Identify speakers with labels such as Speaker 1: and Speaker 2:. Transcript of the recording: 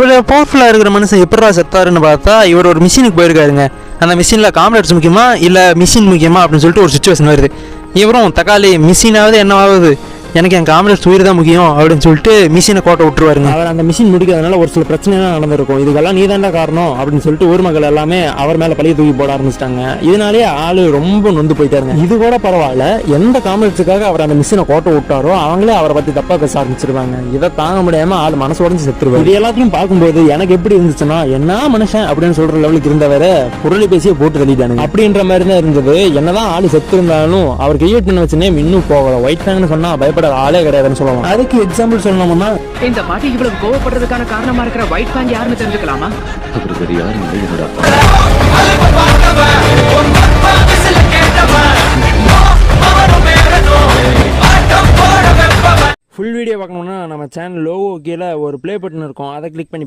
Speaker 1: இவ்வளோ பவர்ஃபுல்லாக இருக்கிற மனுஷன் எப்படா செத்தாருன்னு பார்த்தா இவர் ஒரு மிஷினுக்கு போயிருக்காருங்க. அந்த மிஷினில் காம்ரேட்ஸ் முக்கியமா இல்லை மிஷின் முக்கியமா அப்படின்னு சொல்லிட்டு ஒரு சுச்சுவேஷன் வருது. இவரும் தக்காளி மிஷினாவது என்னவாகுது எனக்கு என் காம்ரேட்ஸ் உயிர் தான் முக்கியம் அப்படின்னு சொல்லிட்டு மிஷினை கோட்டை விட்டுருவாருங்க. அவர் அந்த மிஷின் முடிக்கிறதுனால ஒரு சில பிரச்சனைலாம் நடந்திருக்கும். இதுக்கெல்லாம் நீ காரணம் அப்படின்னு சொல்லிட்டு ஊர் மக்கள் எல்லாமே அவர் மேலே பழைய தூக்கி போட ஆரம்பிச்சிட்டாங்க. இதனாலே ஆள் ரொம்ப நொந்து போயிட்டாருங்க. இது கூட பரவாயில்ல. எந்த காம்ரேட்ஸுக்காக அவர் அந்த மிஷினை கோட்டை விட்டாரோ அவங்களே அவரை பற்றி தப்பாக பேச ஆரம்பிச்சிருவாங்க. இதை தாங்க முடியாம ஆள் மனசு உடஞ்சு செத்துருவாங்க இது எல்லாத்தையும் பார்க்கும்போது எனக்கு எப்படி இருந்துச்சுன்னா என்ன மனுஷன்? அப்படின்னு சொல்ற லெவலுக்கு இருந்தவர பொருளை பேசியே போட்டு தள்ளிட்டானுங்க. அப்படின்ற மாதிரி தான் இருந்தது. என்னதான் ஆள் செத்து இருந்தாலும் அவர் கிரியேட் பண்ண வச்ச இன்னும் போகல. ஒயிட் ஃபேங்னு சொன்னா பயப்படாத ஆளே கிடையாதுன்னு சொல்லலாம். அதுக்கு எக்ஸாம்பிள் சொல்லணும்னா
Speaker 2: இந்த பாட்டி இவ்வளவு கோவப்படுறதுக்கான காரணமா இருக்கிற ஒயிட் ஃபேன் யாருன்னு தெரிஞ்சுக்கலாமா?
Speaker 3: என்னோட அப்பா?
Speaker 1: ஃபுல் வீடியோ பார்க்கணும்னா நம்ம சேனல் லோகோ கீழே ஒரு ப்ளே பட்டன் இருக்கும். அதை கிளிக் பண்ணி